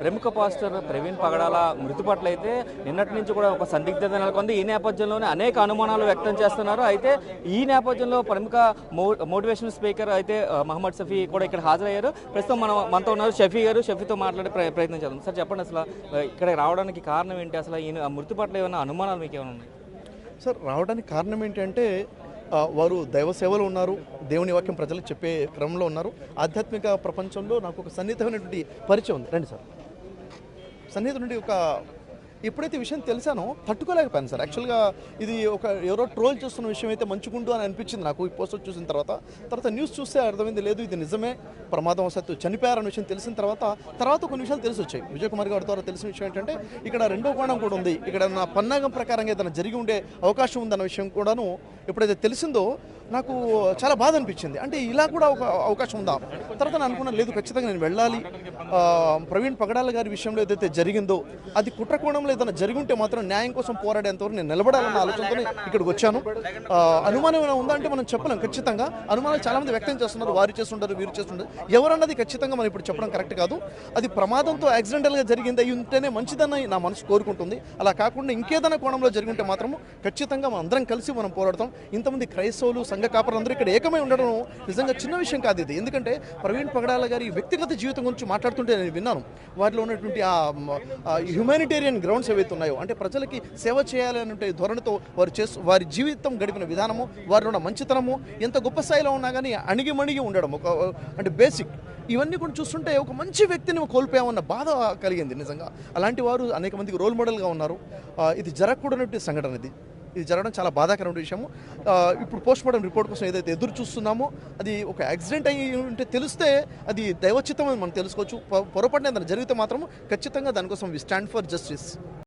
ప్రముఖ పాస్టర్ ప్రవీణ్ పగడాల మృతి పట్ల అయితే నిన్నటి నుంచి కూడా ఒక సందిగ్ధత నెలకొంది. ఈ నేపథ్యంలోనే అనేక అనుమానాలు వ్యక్తం చేస్తున్నారు. అయితే ఈ నేపథ్యంలో ప్రముఖ మో మోటివేషనల్ స్పీకర్ అయితే మహమ్మద్ షఫీ కూడా ఇక్కడ హాజరయ్యారు. ప్రస్తుతం మనం మనతో ఉన్నారు షఫీ గారు. షఫీతో మాట్లాడే ప్ర- ప్రయత్నం చేద్దాం. సార్ చెప్పండి అసలు ఇక్కడ రావడానికి కారణం ఏంటి? అసలు ఈయన మృతి పట్ల ఏమైనా అనుమానాలు మీకు ఏమైనా ఉన్నాయి? సార్ రావడానికి కారణం ఏంటంటే వారు దైవ సేవలో ఉన్నారు. దేవుని వాక్యం ప్రజలకు చెప్పే క్రమంలో ఉన్నారు. ఆధ్యాత్మిక ప్రపంచంలో నాకు ఒక సన్నిహితమైనటువంటి పరిచయం ఉంది. రండి సార్. సన్నిహితం నుండి ఒక ఎప్పుడైతే విషయం తెలిసానో తట్టుకోలేకపోయాను సార్. యాక్చువల్గా ఇది ఒక ఎవరో ట్రోల్ చేస్తున్న విషయం అయితే మంచుకుంటూ అని అనిపించింది నాకు. ఈ పోస్టర్ చూసిన తర్వాత తర్వాత న్యూస్ చూస్తే అర్థమైంది లేదు ఇది నిజమే ప్రమాదం వసత్తు చనిపోయారన్న విషయం తెలిసిన తర్వాత తర్వాత కొన్ని విషయాలు తెలిసి వచ్చాయి. విజయ్ కుమార్ గారి ద్వారా తెలిసిన విషయం ఏంటంటే ఇక్కడ రెండో కోణం కూడా ఉంది. ఇక్కడ నా పన్నాగం ప్రకారంగా ఏదైనా జరిగి ఉండే అవకాశం ఉందన్న విషయం కూడాను ఎప్పుడైతే తెలిసిందో నాకు చాలా బాధ అనిపించింది. అంటే ఇలా కూడా ఒక అవకాశం ఉందా? తర్వాత నేను అనుకున్నాను లేదు ఖచ్చితంగా నేను వెళ్ళాలి. ప్రవీణ్ పగడాల గారి విషయంలో ఏదైతే జరిగిందో అది కుట్రకోణంలో ఏదైనా జరిగి ఉంటే మాత్రం న్యాయం కోసం పోరాడేంతవరకు నేను నిలబడాలన్న ఆలోచనతో ఇక్కడికి వచ్చాను. అనుమానం ఏమైనా ఉందా అంటే మనం చెప్పలేం. ఖచ్చితంగా అనుమానాలు చాలామంది వ్యక్తం చేస్తున్నారు. వారు చేస్తుంటారు వీరు చేస్తుంటారు. ఎవరన్నది ఖచ్చితంగా మనం ఇప్పుడు చెప్పడం కరెక్ట్ కాదు. అది ప్రమాదంతో యాక్సిడెంటల్గా జరిగింది అయి ఉంటేనే మంచిదని నా మనసు కోరుకుంటుంది. అలా కాకుండా ఇంకేదైనా కోణంలో జరిగి ఉంటే మాత్రం ఖచ్చితంగా మనం అందరం కలిసి మనం పోరాడతాం. ఇంతమంది క్రైస్తవులు సంఘ కాపరులందరూ ఇక్కడ ఏకమై ఉండడం నిజంగా చిన్న విషయం కాదు ఇది. ఎందుకంటే ప్రవీణ్ పగడాల గారి వ్యక్తిగత జీవితం గురించి మాట్లాడుతుంటే నేను విన్నాను. వారిలో ఉన్నటువంటి ఆ హ్యుమానిటేరియన్ గ్రౌండ్స్ ఏవైతే ఉన్నాయో అంటే ప్రజలకి సేవ చేయాలనే ధోరణితో వారు చేస్తూ వారి జీవితం గడిపిన విధానము వారిలో ఉన్న మంచితనము ఎంత గొప్ప స్థాయిలో ఉన్నా కానీ అణిగి మణిగి ఉండడం ఒక అంటే బేసిక్ ఇవన్నీ కూడా చూస్తుంటే ఒక మంచి వ్యక్తిని కోల్పోయామన్న బాధ కలిగింది నిజంగా. అలాంటి వారు అనేక మందికి రోల్ మోడల్గా ఉన్నారు. ఇది జరగకూడనటువంటి సంఘటన ఇది. ఇది జరగడం చాలా బాధాకరమైన విషయము. ఇప్పుడు పోస్ట్ మార్టం రిపోర్ట్ కోసం ఏదైతే ఎదురు చూస్తున్నామో అది ఒక యాక్సిడెంట్ అయ్యి ఉంటే తెలిస్తే అది దైవచితం అని మనం తెలుసుకోవచ్చు. పొ- పొరపాటున ఏదైనా జరిగితే మాత్రం ఖచ్చితంగా దానికోసం వి స్టాండ్ ఫర్ జస్టిస్